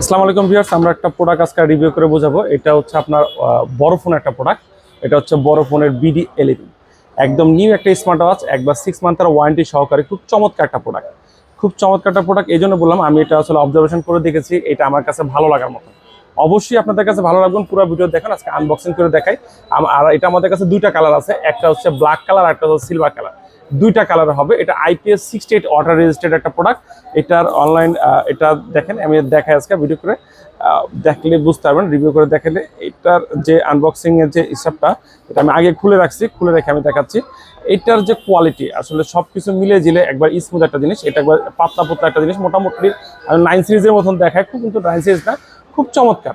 আসসালামু আলাইকুম ভিউয়ার্স, আমরা একটা প্রোডাক্ট আজকে রিভিউ করে বোঝাবো। এটা হচ্ছে আপনার বড় ফোন একটা প্রোডাক্ট এটা হচ্ছে বড় ফোনের বিডি এলিভেন একদম নিউ একটা স্মার্ট ওয়াচ একবার সিক্স মান্থের ওয়ারেন্টি সহকারে খুব চমৎকার একটা প্রোডাক্ট খুব চমৎকার একটা প্রোডাক্ট এই জন্য বললাম, আমি এটা আসলে অবজারভেশন করে দেখেছি, এটা আমার কাছে ভালো লাগার মতো। অবশ্যই আপনাদের কাছে ভালো লাগবে, পুরো ভিডিও দেখেন, আজকে আনবক্সিং করে দেখাই। আর এটা আমাদের কাছে দুইটা কালার আছে, একটা হচ্ছে ব্ল্যাক কালার আর একটা হচ্ছে সিলভার কালার দুইটা কালার হবে। এটা IPS sixty eight water registered একটা প্রোডাক্ট এটার অনলাইন এটা দেখেন, আমি দেখাই আজকে ভিডিও করে। দেখলে বুঝতে পারবেন রিভিউ করে দেখালে। এটার যে আনবক্সিং এর যে হিসাবটা, এটা আমি আগে খুলে রাখছি, খুলে রেখে আমি দেখাচ্ছি। এটার যে কোয়ালিটি আসলে সব কিছু মিলে জিলে একবার স্মুথ একটা জিনিস, এটা একবার পাতলা পাতলা একটা জিনিস। মোটামুটি আমি নাইন সিরিজের মতন দেখায় খুব কিন্তু নাইন সিরিজ না, খুব চমৎকার।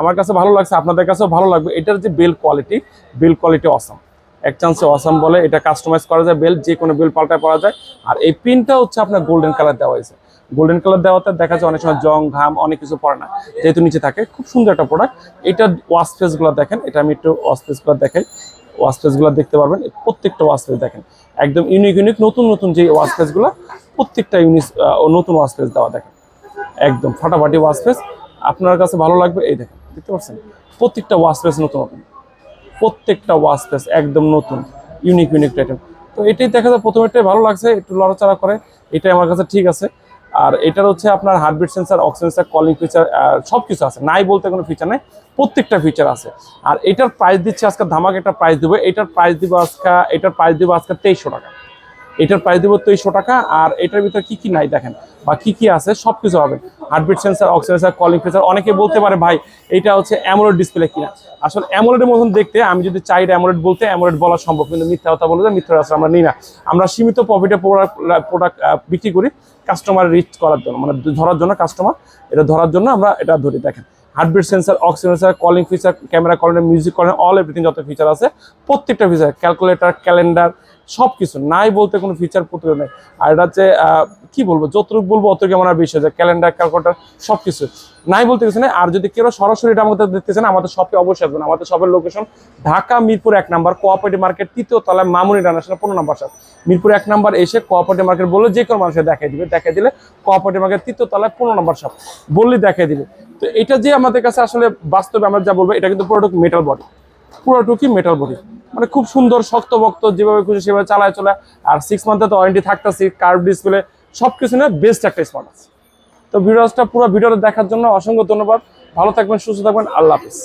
আমার কাছে ভালো লাগছে, আপনাদের কাছেও ভালো লাগবে। এটার যে bell quality bell quality awesome এক চান্সে অসাম বলে, এটা কাস্টমাইজ করা যায় বেল যে কোনো বেল পাল্টায় পাওয়া যায়। আর এই পিনটা হচ্ছে আপনার গোল্ডেন কালার দেওয়া হয়েছে। গোল্ডেন কালার দেওয়াতে দেখা যায় অনেক সময় জং, ঘাম, অনেক কিছু পড়ে না। যেহেতু নিচে থাকে, খুব সুন্দর একটা প্রোডাক্ট এটা ওয়াশগুলো দেখেন, এটা আমি একটু ওয়াশগুলো দেখাই। ওয়াশগুলো দেখতে পারবেন প্রত্যেকটা ওয়াশ ফেস দেখেন। একদম ইউনিক ইউনিক নতুন নতুন যে ওয়াশগুলো, প্রত্যেকটা ইউনিক নতুন ওয়াশ ফেস দেওয়া দেখেন। একদম ফাটাফাটি ওয়াশ ফেস আপনার কাছে ভালো লাগবে, এই দেখেন, দেখতে পাচ্ছেন? প্রত্যেকটা ওয়াশ ফেস নতুন নতুন প্রত্যেকটা ওয়াশ পেস একদম নতুন ইউনিক ইউনিক আইটেম তো এটাই দেখা যায় প্রথমেরটাই ভালো লাগছে, একটু লড়াচড়া করে, এটাই আমার কাছে ঠিক আছে। আর এটার হচ্ছে আপনার heartbeat sensor oxygen sensor calling feature সব কিছু আছে, নাই বলতে কোনো ফিচার নাই, প্রত্যেকটা ফিচার আছে। আর এটার প্রাইস দিচ্ছে আজকে, ধামাকে একটা প্রাইস দেবো, এটার প্রাইস দিব আজকে, এটার প্রাইস দিব আজকে তেইশশো টাকা। এটার প্রাইস দেবো তেইশশো টাকা, আর এটার ভিতরে কি কি নাই দেখেন, বা কি কি আছে সব কিছু হবে heartbeat sensor oxygen calling feature অনেকে বলতে পারে, ভাই, এটা হচ্ছে অ্যামোলেড ডিসপ্লে কিনা? আসলে অ্যামোলেডের মতন দেখতে, আমি যদি চাই অ্যামোলেড বলতে অ্যামোলেড বলা সম্ভব, কিন্তু মিথ্যা কথা বলে মিথ্যা আসলে আমরা নিই না। আমরা সীমিত প্রফিটে প্রোডাক্ট বিক্রি করি কাস্টমার রিচ করার জন্য মানে ধরার জন্য কাস্টমার এটা ধরার জন্য আমরা এটা ধরি, দেখেন। Heartbeat sensor, oxygen sensor calling feature camera কলেন music কলেন অল এভরিথিং যত ফিচার আছে, প্রত্যেকটা ফিচার ক্যালকুলেটার ক্যালেন্ডার সব কিছু নাই বলতে কোনো ফিচার প্রতিও নেই। আর এটা হচ্ছে কী বলব? যতটুকু বলব অতটুকু আমার বিষয় যে ক্যালেন্ডার ক্যালকুলেটার সব কিছু নাই বলতে কিছু নেই। আর যদি কেউ সরাসরি এটা আমাদের দেখতে চান, আমাদের শপে অবশ্যই আসবেন। আমাদের শপের লোকেশন ঢাকা মিরপুর এক নাম্বার কোঅপারেটিভ মার্কেট তৃতীয় তলায় মামুনি ইন্টারন্যাশনাল পনেরো নাম্বার শপ মিরপুর এক নাম্বার এসে কোঅপারেটিভ মার্কেট বলে যে কোনো মানুষের দেখাই দিবে। দেখাই দিলে কোঅপারেটিভ মার্কেট তৃতীয় তলায় পনেরো নাম্বার শপ বললে দেখাই দিবে। তো এটা যে আমাদের কাছে আসলে বাস্তবে আমরা যা বলব, এটা কিন্তু পুরোটুকু মেটাল বডি পুরোটুকুই মেটাল বডি মানে খুব সুন্দর শক্ত বক্ত যেভাবে খুশি সেভাবে চালায় চলে। আর সিক্স মান্থে তো ওয়ারেন্টি থাকতেছি কার্ভ ডিসপ্লে সব কিছু নিয়ে বেস্ট একটা স্মার্ট আছে। তো ভিডিওসটা পুরো ভিডিওটা দেখার জন্য অসংখ্য ধন্যবাদ। ভালো থাকবেন সুস্থ থাকবেন। আল্লাহ হাফিজ।